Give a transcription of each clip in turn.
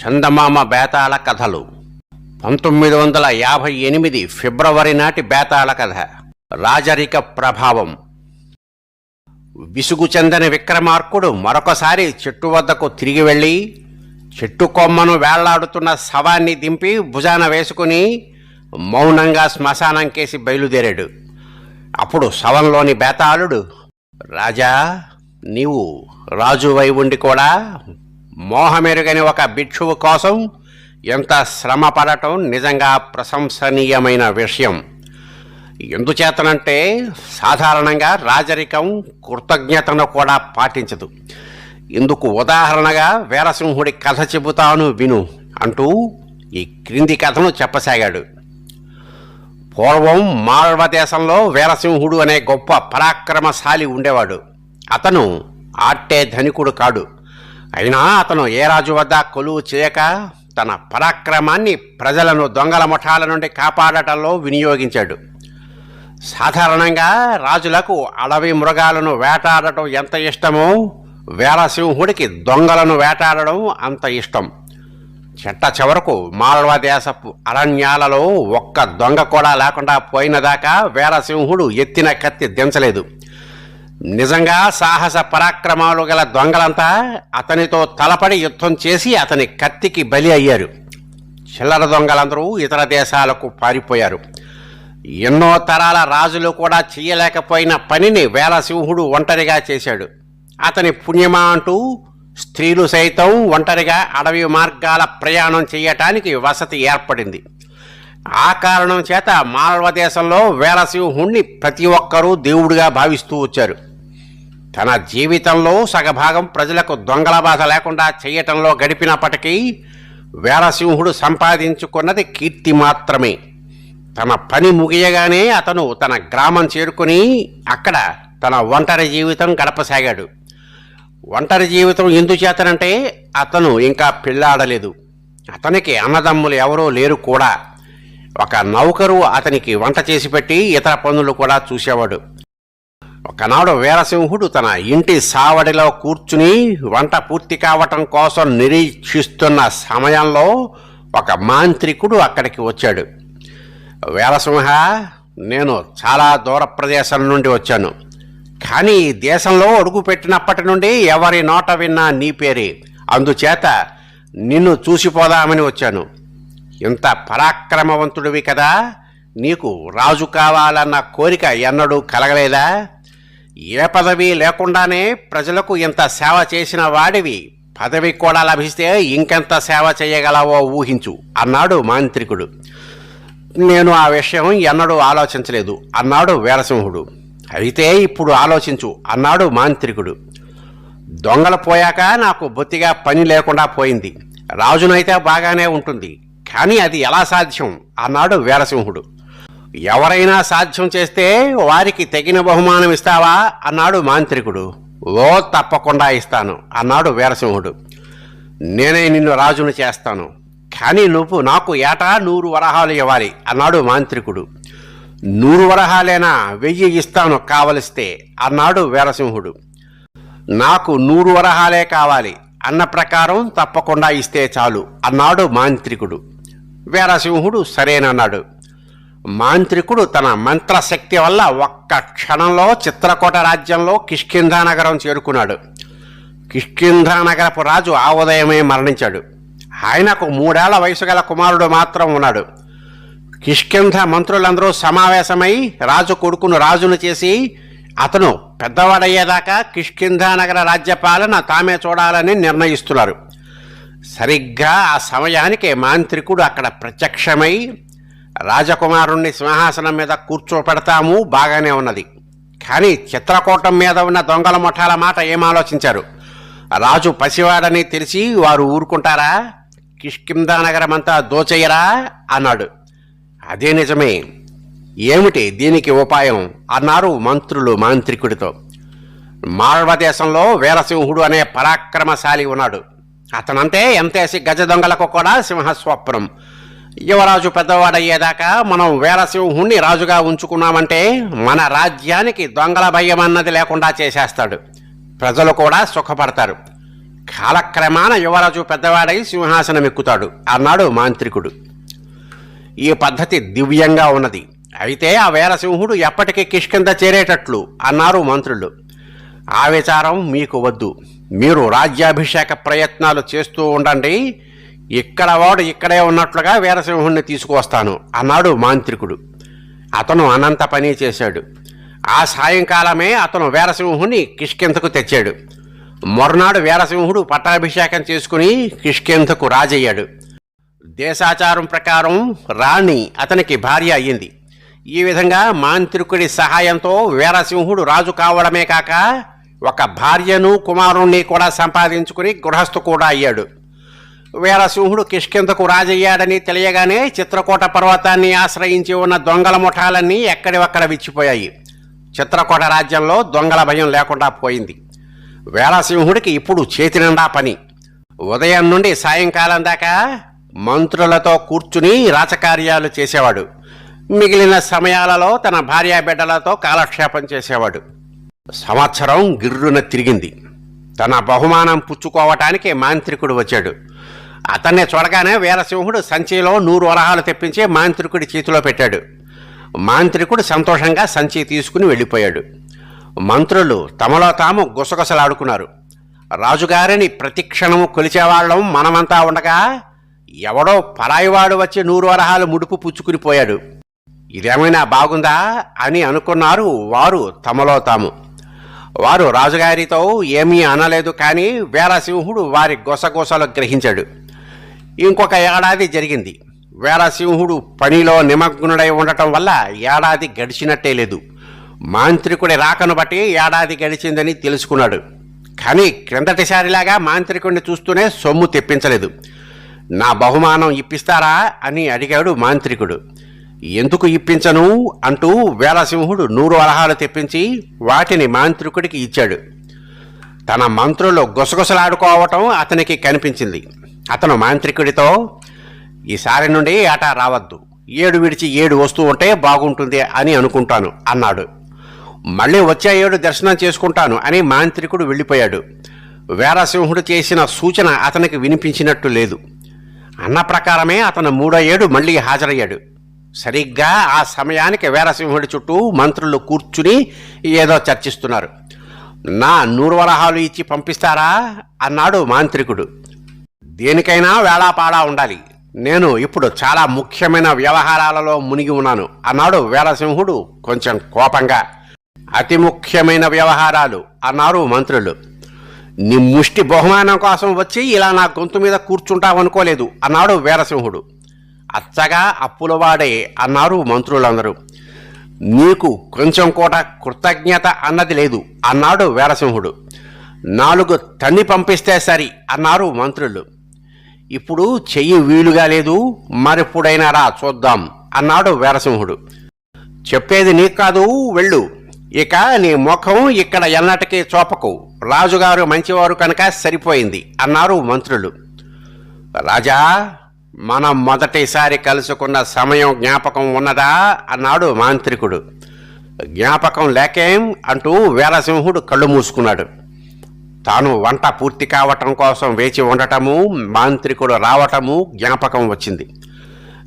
చందమామ బేతాళ కథలు. పంతొమ్మిది వందల యాభై ఎనిమిది ఫిబ్రవరి నాటి బేతాళ కథ. రాజరిక ప్రభావం. విసుగు చెందని విక్రమార్కుడు మరొకసారి చెట్టు వద్దకు తిరిగి వెళ్ళి చెట్టు కొమ్మను వేళ్ళాడుతున్న శవాన్ని దింపి భుజాన వేసుకుని మౌనంగా శ్మశానం కేసి బయలుదేరాడు. అప్పుడు శవంలోని బేతాళుడు రాజా నీవు రాజువై ఉండి కూడా మోహమెరుగని ఒక భిక్షువు కోసం ఎంత శ్రమ పడటం నిజంగా ప్రశంసనీయమైన విషయం. ఎందుచేతనంటే సాధారణంగా రాజరికం కృతజ్ఞతను కూడా పాటించదు. ఇందుకు ఉదాహరణగా వీరసింహుడి కథ చెబుతాను విను అంటూ ఈ క్రింది కథను చెప్పసాగాడు. పూర్వం మాల్వ దేశంలో వీరసింహుడు అనే గొప్ప పరాక్రమశాలి ఉండేవాడు. అతను ఆట్టే ధనికుడు కాడు. అయినా అతను ఏ రాజు వద్ద కొలువు చేయక తన పరాక్రమాన్ని ప్రజలను దొంగల ముఠాల నుండి కాపాడటంలో వినియోగించాడు. సాధారణంగా రాజులకు అడవి మృగాలను వేటాడటం ఎంత ఇష్టమో వీరసింహుడికి దొంగలను వేటాడడం అంత ఇష్టం. చెట్ట చివరకు మాల్వా దేశపు అరణ్యాలలో ఒక్క దొంగ కూడా లేకుండా పోయినదాకా వీరసింహుడు ఎత్తిన కత్తి దించలేదు. నిజంగా సాహస పరాక్రమాలు గల దొంగలంతా అతనితో తలపడి యుద్ధం చేసి అతని కత్తికి బలి అయ్యారు. చిల్లర దొంగలందరూ ఇతర దేశాలకు పారిపోయారు. ఎన్నో తరాల రాజులు కూడా చేయలేకపోయిన పనిని వేలసింహుడు ఒంటరిగా చేశాడు. అతని పుణ్యమా అంటూ స్త్రీలు సైతం ఒంటరిగా అడవి మార్గాల ప్రయాణం చేయటానికి వసతి ఏర్పడింది. ఆ కారణం చేత మాల్వ దేశంలో వేలసింహుణ్ణి ప్రతి ఒక్కరూ దేవుడిగా భావిస్తూ వచ్చారు. తన జీవితంలో సగభాగం ప్రజలకు దొంగల బాధ లేకుండా చేయటంలో గడిపినప్పటికీ వీరసింహుడు సంపాదించుకున్నది కీర్తి మాత్రమే. తన పని ముగియగానే అతను తన గ్రామం చేరుకుని అక్కడ తన ఒంటరి జీవితం గడపసాగాడు. ఒంటరి జీవితం ఎందుచేతనంటే అతను ఇంకా పెళ్ళాడలేదు. అతనికి అన్నదమ్ములు ఎవరూ లేరు కూడా. ఒక నౌకరు అతనికి వంట చేసి పెట్టి ఇతర పనులు కూడా చూసేవాడు. ఒకనాడు వీరసింహుడు తన ఇంటి సావడిలో కూర్చుని వంట పూర్తి కావటం కోసం నిరీక్షిస్తున్న సమయంలో ఒక మాంత్రికుడు అక్కడికి వచ్చాడు. వీరసింహ నేను చాలా దూర ప్రదేశం నుండి వచ్చాను. కానీ దేశంలో అడుగు పెట్టినప్పటి నుండి ఎవరి నోట విన్నా నీ పేరే. అందుచేత నిన్ను చూసిపోదామని వచ్చాను. ఇంత పరాక్రమవంతుడివి కదా. నీకు రాజు కావాలన్న కోరిక ఎన్నడూ కలగలేదా? ఏ పదవి లేకుండానే ప్రజలకు ఇంత సేవ చేసిన వాడివి. పదవి కూడా లభిస్తే ఇంకెంత సేవ చేయగలవో ఊహించు అన్నాడు మాంత్రికుడు. నేను ఆ విషయం ఎన్నడూ ఆలోచించలేదు అన్నాడు వీరసింహుడు. అయితే ఇప్పుడు ఆలోచించు అన్నాడు మాంత్రికుడు. దొంగలు పోయాక నాకు బొత్తిగా పని లేకుండా పోయింది. రాజునైతే బాగానే ఉంటుంది కానీ అది ఎలా సాధ్యం? అన్నాడు వీరసింహుడు. ఎవరైనా సాధ్యం చేస్తే వారికి తగిన బహుమానం ఇస్తావా? అన్నాడు మాంత్రికుడు. ఓ తప్పకుండా ఇస్తాను అన్నాడు వీరసింహుడు. నేనే నిన్ను రాజును చేస్తాను. కానీ నువ్వు నాకు ఏటా నూరు వరహాలు ఇవ్వాలి అన్నాడు మాంత్రికుడు. నూరు వరహాలేనా? వెయ్యి ఇస్తాను కావలిస్తే అన్నాడు వీరసింహుడు. నాకు నూరు వరహాలే కావాలి అన్న ప్రకారం తప్పకుండా ఇస్తే చాలు అన్నాడు మాంత్రికుడు. వీరసింహుడు సరేనన్నాడు. మాంత్రికుడు తన మంత్రశక్తి వల్ల ఒక్క క్షణంలో చిత్రకూట రాజ్యంలో కిష్కింధా నగరం చేరుకున్నాడు. కిష్కింధా నగరపు రాజు ఆ ఉదయమే మరణించాడు. ఆయనకు మూడేళ్ళ వయసు గల కుమారుడు మాత్రం ఉన్నాడు. కిష్కింధ మంత్రులందరూ సమావేశమై రాజు కొడుకును రాజును చేసి అతను పెద్దవాడయ్యేదాకా కిష్కింధా నగర రాజ్యపాలన తామే చూడాలని నిర్ణయిస్తున్నారు. సరిగ్గా ఆ సమయానికి మాంత్రికుడు అక్కడ ప్రత్యక్షమై రాజకుమారుణ్ణి సింహాసనం మీద కూర్చోపెడతాము బాగానే ఉన్నది. కానీ చిత్రకూటం మీద ఉన్న దొంగల ముఠాల మాట ఏం ఆలోచించారు? రాజు పసివాడని తెలిసి వారు ఊరుకుంటారా? కిష్కిందా నగరమంతా దోచయ్యరా అన్నాడు. అదే నిజమే. ఏమిటి దీనికి ఉపాయం? అన్నారు మంత్రులు మాంత్రికుడితో. మాల్వ దేశంలో వీరసింహుడు అనే పరాక్రమశాలి ఉన్నాడు. అతనంటే ఎంతేసి గజ దొంగలకు కూడా సింహస్వప్నం. యువరాజు పెద్దవాడయ్యేదాకా మనం వీరసింహుణ్ణి రాజుగా ఉంచుకున్నామంటే మన రాజ్యానికి దొంగల భయం అన్నది లేకుండా చేసేస్తాడు. ప్రజలు కూడా సుఖపడతారు. కాలక్రమాన యువరాజు పెద్దవాడై సింహాసనం ఎక్కుతాడు అన్నాడు మాంత్రికుడు. ఈ పద్ధతి దివ్యంగా ఉన్నది. అయితే ఆ వీరసింహుడు ఎప్పటికీ కిష్కింద చేరేటట్లు అన్నారు మంత్రులు. ఆ విచారం మీకు వద్దు. మీరు రాజ్యాభిషేక ప్రయత్నాలు చేస్తూ ఉండండి. ఇక్కడ వాడు ఇక్కడే ఉన్నట్లుగా వీరసింహుణ్ణి తీసుకువస్తాను అన్నాడు మాంత్రికుడు. అతను అనంత పని చేశాడు. ఆ సాయంకాలమే అతను వీరసింహుని కిష్కింతకు తెచ్చాడు. మరునాడు వీరసింహుడు పట్టాభిషేకం చేసుకుని కిష్కింతకు రాజయ్యాడు. దేశాచారం ప్రకారం రాణి అతనికి భార్య అయ్యింది. ఈ విధంగా మాంత్రికుడి సహాయంతో వీరసింహుడు రాజు కావడమే కాక ఒక భార్యను కుమారుణ్ణి కూడా సంపాదించుకుని గృహస్థు కూడా అయ్యాడు. వీరసింహుడు కిష్కిందకు రాజయ్యాడని తెలియగానే చిత్రకోట పర్వతాన్ని ఆశ్రయించి ఉన్న దొంగల ముఠాలన్నీ ఎక్కడివక్కడ విచ్చిపోయాయి. చిత్రకోట రాజ్యంలో దొంగల భయం లేకుండా పోయింది. వీరసింహుడికి ఇప్పుడు చేతి నిండా పని. ఉదయం నుండి సాయంకాలం దాకా మంత్రులతో కూర్చుని రాచకార్యాలు చేసేవాడు. మిగిలిన సమయాలలో తన భార్యాబిడ్డలతో కాలక్షేపం చేసేవాడు. సంవత్సరం గిర్రున తిరిగింది. తన బహుమానం పుచ్చుకోవటానికి మాంత్రికుడు వచ్చాడు. అతన్ని చూడగానే వీరసింహుడు సంచిలో నూరు వరహాలు తెప్పించి మాంత్రికుడి చేతిలో పెట్టాడు. మాంత్రికుడు సంతోషంగా సంచి తీసుకుని వెళ్ళిపోయాడు. మంత్రులు తమలో తాము గుసగుసలాడుకున్నారు. రాజుగారిని ప్రతిక్షణము కొలిచేవాళ్ళం మనమంతా ఉండగా ఎవడో పరాయివాడు వచ్చి నూరు వరహాలు ముడుపు పుచ్చుకుని పోయాడు. ఇదేమైనా బాగుందా అని అనుకున్నారు వారు తమలో తాము. వారు రాజుగారితో ఏమీ అనలేదు కానీ వీరసింహుడు వారి గొసగొసలు గ్రహించాడు. ఇంకొక ఏడాది జరిగింది. వీరసింహుడు పనిలో నిమగ్నుడై ఉండటం వల్ల ఏడాది గడిచినట్టే లేదు. మాంత్రికుడి రాకను బట్టి ఏడాది గడిచిందని తెలుసుకున్నాడు. కానీ క్రిందటిసారిలాగా మాంత్రికుడిని చూస్తూనే సొమ్ము తెప్పించలేదు. నా బహుమానం ఇప్పిస్తారా అని అడిగాడు మాంత్రికుడు. ఎందుకు ఇప్పించను అంటూ వీరసింహుడు నూరు అలహాలు తెప్పించి వాటిని మాంత్రికుడికి ఇచ్చాడు. తన మంత్రులు గుసగుసలాడుకోవటం అతనికి కనిపించింది. అతను మాంత్రికుడితో ఈసారి నుండి ఆట రావద్దు. ఏడు విడిచి ఏడు వస్తూ ఉంటే బాగుంటుంది అని అనుకుంటాను అన్నాడు. మళ్ళీ వచ్చే ఏడు దర్శనం చేసుకుంటాను అని మాంత్రికుడు వెళ్ళిపోయాడు. వీరసింహుడు చేసిన సూచన అతనికి వినిపించినట్టు లేదు. అన్న ప్రకారమే అతను మూడో ఏడు మళ్ళీ హాజరయ్యాడు. సరిగ్గా ఆ సమయానికి వీరసింహుడి చుట్టూ మంత్రులు కూర్చుని ఏదో చర్చిస్తున్నారు. నా నూరు వరహాలు ఇచ్చి పంపిస్తారా? అన్నాడు మాంత్రికుడు. దేనికైనా వేళాపాడా ఉండాలి. నేను ఇప్పుడు చాలా ముఖ్యమైన వ్యవహారాలలో మునిగి ఉన్నాను. అన్నాడు వీరసింహుడు కొంచెం కోపంగా. అతి ముఖ్యమైన వ్యవహారాలు అన్నారు మంత్రులు. నీ ముష్టి బహుమానం కోసం వచ్చి ఇలా నా గొంతు మీద కూర్చుంటావనుకోలేదు అన్నాడు వీరసింహుడు. అచ్చగా అప్పులవాడే అన్నారు మంత్రులందరూ. నీకు కొంచెం కూడా కృతజ్ఞత అన్నది లేదు అన్నాడు వీరసింహుడు. నాలుగు తన్ని పంపిస్తే సరి అన్నారు మంత్రులు. ఇప్పుడు చెయ్యి వీలుగా లేదు మరెప్పుడైనా రా చూద్దాం అన్నాడు వీరసింహుడు. చెప్పేది నీకు కాదు వెళ్ళు. ఇక నీ ముఖం ఇక్కడ ఎన్నటికీ చూపకు. రాజుగారు మంచివారు కనుక సరిపోయింది అన్నారు మంత్రులు. రాజా మనం మొదటిసారి కలుసుకున్న సమయం జ్ఞాపకం ఉన్నదా అన్నాడు మాంత్రికుడు. జ్ఞాపకం లేకేం అంటూ వీరసింహుడు కళ్ళు మూసుకున్నాడు. తాను వంట పూర్తి కావటం కోసం వేచి ఉండటము మాంత్రికుడు రావటము జ్ఞాపకం వచ్చింది.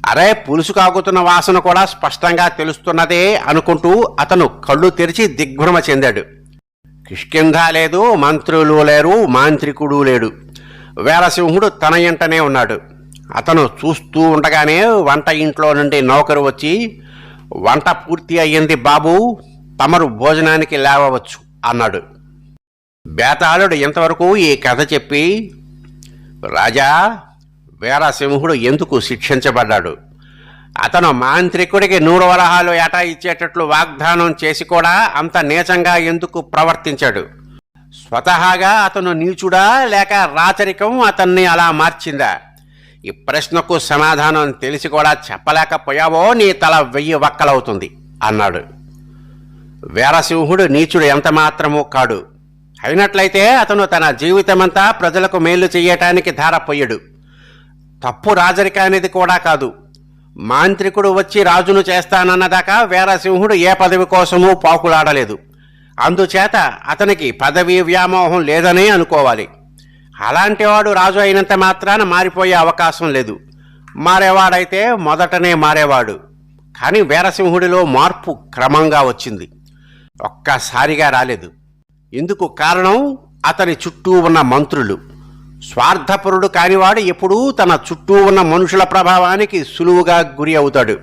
అరే పులుసు కాగుతున్న వాసన కూడా స్పష్టంగా తెలుస్తున్నదే అనుకుంటూ అతను కళ్ళు తెరిచి దిగ్భ్రమ చెందాడు. కిష్కింధ లేదు మంత్రులు లేరు మాంత్రికుడు లేడు. వేలసింహుడు తన ఇంటనే ఉన్నాడు. అతను చూస్తూ ఉండగానే వంట ఇంట్లో నుండి నౌకరు వచ్చి వంట పూర్తి అయ్యింది బాబు తమరు భోజనానికి లేవవచ్చు అన్నాడు. బేతాళుడు ఇంతవరకు ఈ కథ చెప్పి రాజా వీరసింహుడు ఎందుకు శిక్షించబడ్డాడు? అతను మాంత్రికుడికి నూరు వరహాలు ఏటా ఇచ్చేటట్లు వాగ్దానం చేసి కూడా అంత నీచంగా ఎందుకు ప్రవర్తించాడు? స్వతహాగా అతను నీచుడా లేక రాచరికం అతన్ని అలా మార్చిందా? ఈ ప్రశ్నకు సమాధానం తెలిసి కూడా చెప్పలేకపోయావో నీ తల వెయ్యి వక్కలవుతుంది అన్నాడు. వీరసింహుడు నీచుడు ఎంత మాత్రమూ కాడు. అయినట్లయితే అతను తన జీవితమంతా ప్రజలకు మేలు చేయటానికి ధారపోయాడు. తప్పు రాజరిక అనేది కూడా కాదు. మాంత్రికుడు వచ్చి రాజును చేస్తానన్నదాకా వీరసింహుడు ఏ పదవి కోసమూ పాకులాడలేదు. అందుచేత అతనికి పదవీ వ్యామోహం లేదనే అనుకోవాలి. అలాంటివాడు రాజు అయినంత మాత్రాన మారిపోయే అవకాశం లేదు. మారేవాడైతే మొదటనే మారేవాడు. కానీ వీరసింహుడిలో మార్పు క్రమంగా వచ్చింది. ఒక్కసారిగా రాలేదు. ఇందుకు కారణం? అతని చుట్టూ ఉన్న మంత్రులు. స్వార్థపరుడు కానివాడు ఎప్పుడూ తన చుట్టూ ఉన్న మనుషుల ప్రభావానికి సులువుగా గురి అవుతాడు.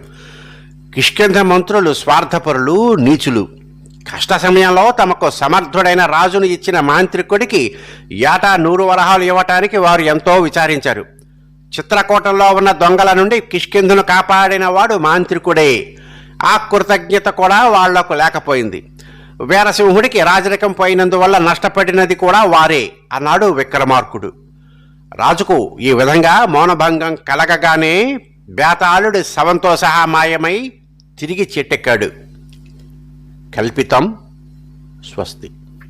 కిష్కింధ మంత్రులు స్వార్థపరులు నీచులు. కష్ట సమయంలో తమకు సమర్థుడైన రాజును ఇచ్చిన మాంత్రికుడికి ఏటా నూరు వరహాలు ఇవ్వటానికి వారు ఎంతో విచారించారు. చిత్రకూటంలో ఉన్న దొంగల నుండి కిష్కింధును కాపాడిన వాడు మాంత్రికుడే. ఆ కృతజ్ఞత కూడా వాళ్ళకు లేకపోయింది. వీరసింహుడికి రాజరికం పోయినందువల్ల నష్టపడినది కూడా వారే అన్నాడు విక్రమార్కుడు. రాజుకు ఈ విధంగా మౌనభంగం కలగగానే బేతాళుడి శవంతో సహా మాయమై తిరిగి చెట్టెక్కాడు కల్పితం స్వస్తి.